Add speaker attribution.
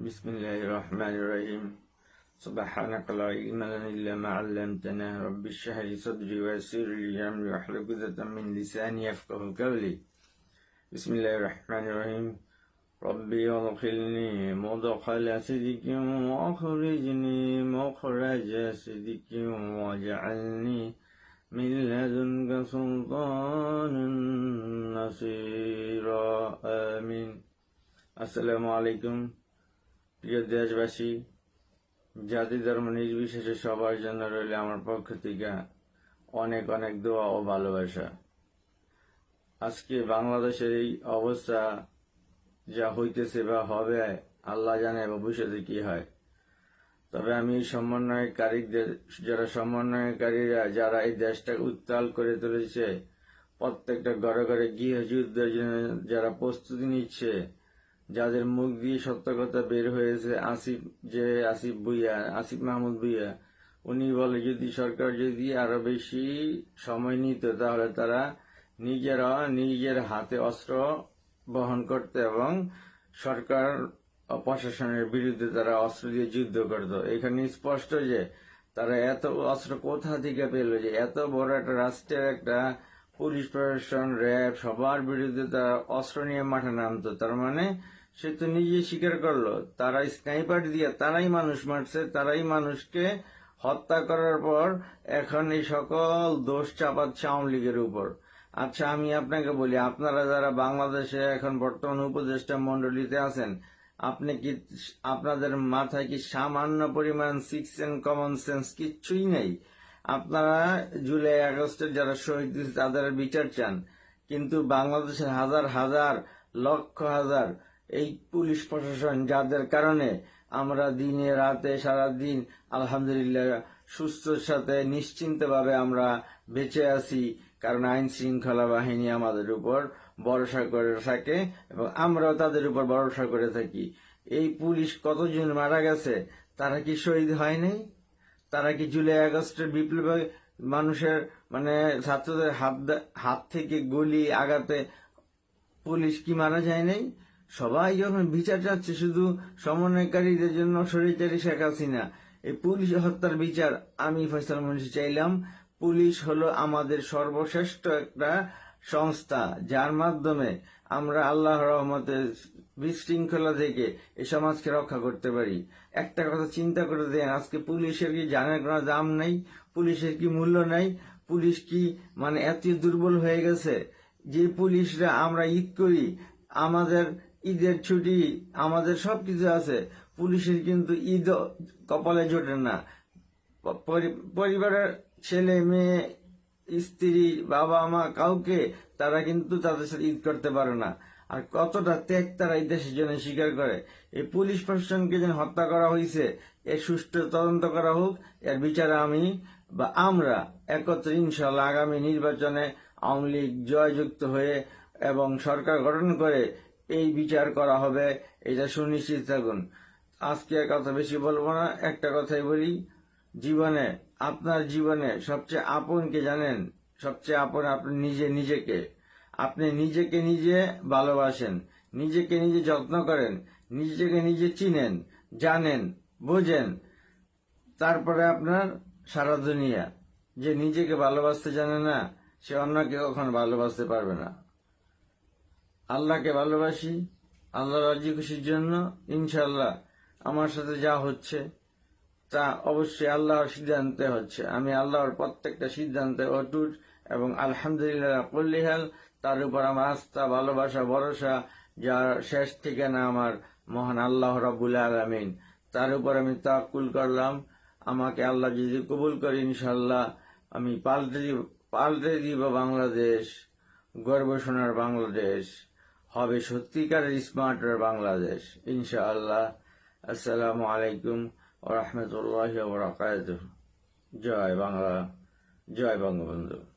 Speaker 1: بسم الله الرحمن الرحيم سبحانك لا علم لنا إلا ما علمتنا رب اشرح لي صدري ويسر لي أمري واحلل عقدة من لساني يفقه قولي بسم الله الرحمن الرحيم ربي ادخلني مدخل صدق وأخرجني مخرج صدق واجعلني من لدنك سلطانا نصيرا آمين السلام عليكم প্রিয় দেশবাসী জাতি ধর্ম নির্বিশেষে সবার জন্য রইলে আমার পক্ষ থেকে অনেক অনেক দোয়া ও ভালোবাসা। আজকে বাংলাদেশের এই অবস্থা যা হইতেছে বা হবে, আল্লাহ জানে ভবিষ্যতে কি হয়। তবে আমি সমন্বয়কারীদের, যারা সমন্বয়কারীরা, যারা এই দেশটাকে উত্তাল করে তুলেছে, প্রত্যেকটা ঘরে ঘরে গৃহযুদ্ধের জন্য যারা প্রস্তুতি নিচ্ছে যাদের মুখ দিয়ে সত্য কথা বের হয়েছে, আসিফ যে আসিফ বুইয়া আসিফ মাহমুদ বুইয়া উনি বলে যদি সরকার যদি আরও বেশি সময় নিত, তাহলে তারা নিজেরা নিজের হাতে অস্ত্র বহন করতে এবং সরকার প্রশাসনের বিরুদ্ধে তারা অস্ত্র দিয়ে যুদ্ধ করত। এখানে স্পষ্ট যে তারা এত অস্ত্র কোথা থেকে পেল যে এত বড় একটা রাষ্ট্রের একটা পুলিশ প্রশাসন, র্যাব সবার বিরুদ্ধে তারা অস্ত্র নিয়ে মাঠে নামতো। তার মানে সে তো নিজে স্বীকার করল। তারা স্নাইপার দিয়ে তারাই মানুষ মারছে, তারাই মানুষকে হত্যা করার পর এখন এই সকল দোষ চাপাচ্ছে আওয়ামী লীগের উপর। আচ্ছা আমি আপনাকে বলি, আপনারা যারা বাংলাদেশে এখন বর্তমান উপদেষ্টা মন্ডলীতে আছেন, আপনি কি আপনাদের মাথায় কি সামান্য পরিমাণ সিক্স এন্ড কমন সেন্স কিচ্ছুই নেই? আপনারা জুলাই আগস্টের যারা শহীদ তাদের বিচার চান। কিন্তু বাংলাদেশের হাজার হাজার, লক্ষ, হাজার এই পুলিশ প্রশাসন যাদের কারণে আমরা দিনে, রাতে সারা দিন আলহামদুলিল্লাহ সুস্থর সাথে নিশ্চিন্তভাবে আমরা বেঁচে আছি। কারণ আইন শৃঙ্খলা বাহিনী আমাদের উপর ভরসা করে থাকে এবং আমরাও তাদের উপর ভরসা করে থাকি। এই পুলিশ কতজন মারা গেছে, তারা কি শহীদ হয়নি? তারা কি জুলাই আগস্টের বিপ্লবে মানুষের মানে ছাত্রদের হাত হাত থেকে গুলি আঘাতে পুলিশ কি মারা যায় নাই সবাই যখন বিচার চাচ্ছে, শুধু সমন্বয়কারীদের জন্য শরীরচারী শেখ হাসিনা। এই পুলিশ হত্যার বিচার আমি ফয়সাল মুন্সি চাইলাম। পুলিশ হলো আমাদের সর্বশ্রেষ্ঠ একটা সংস্থা, যার মাধ্যমে আমরা আল্লাহ রহমতের বিশৃঙ্খলা থেকে এই সমাজকে রক্ষা করতে পারি। একটা কথা চিন্তা করে দেন আজকে পুলিশের কি জানার কোনো দাম নেই? পুলিশের কি মূল্য নাই? পুলিশ কি মানে এত দুর্বল হয়ে গেছে? যে পুলিশরা আমরা ঈদ করি, আমাদের ঈদের ছুটি, আমাদের সবকিছু আছে। পুলিশের কিন্তু ঈদ কপালে জোটে না। পরিবারের ছেলে, মেয়ে, স্ত্রী, বাবা, মা কাউকে তারা কিন্তু তাদের সাথে ঈদ করতে পারে না। আর কতটা ত্যাগ তারা এই দেশের জন্য স্বীকার করে। এই পুলিশ প্রশাসনকে যেন হত্যা করা হয়েছে এর সুষ্ঠু তদন্ত করা হোক, এর বিচারে আমি বা আমরা একত্রে ইনশাল্লাহ আগামী নির্বাচনে আওয়ামী লীগ জয়যুক্ত হয়ে এবং সরকার গঠন করে এই বিচার করা হবে, এটা সুনিশ্চিত থাকুন। আজকে আর কথা বেশি বলব না, একটা কথাই বলি, জীবনে, আপনার জীবনে সবচেয়ে আপনকে জানেন? সবচেয়ে আপন আপনি নিজে, নিজেকে। আপনি নিজেকে নিজে ভালোবাসেন, নিজেকে নিজে যত্ন করেন, নিজেকে নিজে চিনেন, জানেন, বোঝেন। তারপরে আপনার সারা দুনিয়া। যে নিজেকে ভালোবাসতে জানে না, সে অন্যকে কখন ভালোবাসতে পারবে না। আল্লাহকে ভালোবাসি আল্লাহ রাজি খুশির জন্য ইনশাল্লাহ আমার সাথে যা হচ্ছে তা অবশ্যই আল্লাহর সিদ্ধান্তে হচ্ছে। আমি আল্লাহর প্রত্যেকটা সিদ্ধান্তে অটুট এবং আলহামদুলিল্লাহ পল্লিহাল তার উপর আমার আস্থা, ভালোবাসা, ভরসা, যার শেষ ঠিকানা আমার মহান আল্লাহ রাবুল আলমিন। তার উপর আমি তাকুল করলাম। আমাকে আল্লাহ যদি কবুল করে ইনশাল্লাহ আমি পাল্টে দিব পাল্টে দিব বাংলাদেশ, গর্ব সোনার বাংলাদেশ। হবে সত্যিকারের স্মার্টার বাংলাদেশ। ইনশাআল্লাহ। আসসালামু আলাইকুম ও রহমতুল্লাহ জয় বাংলা জয় বঙ্গবন্ধু।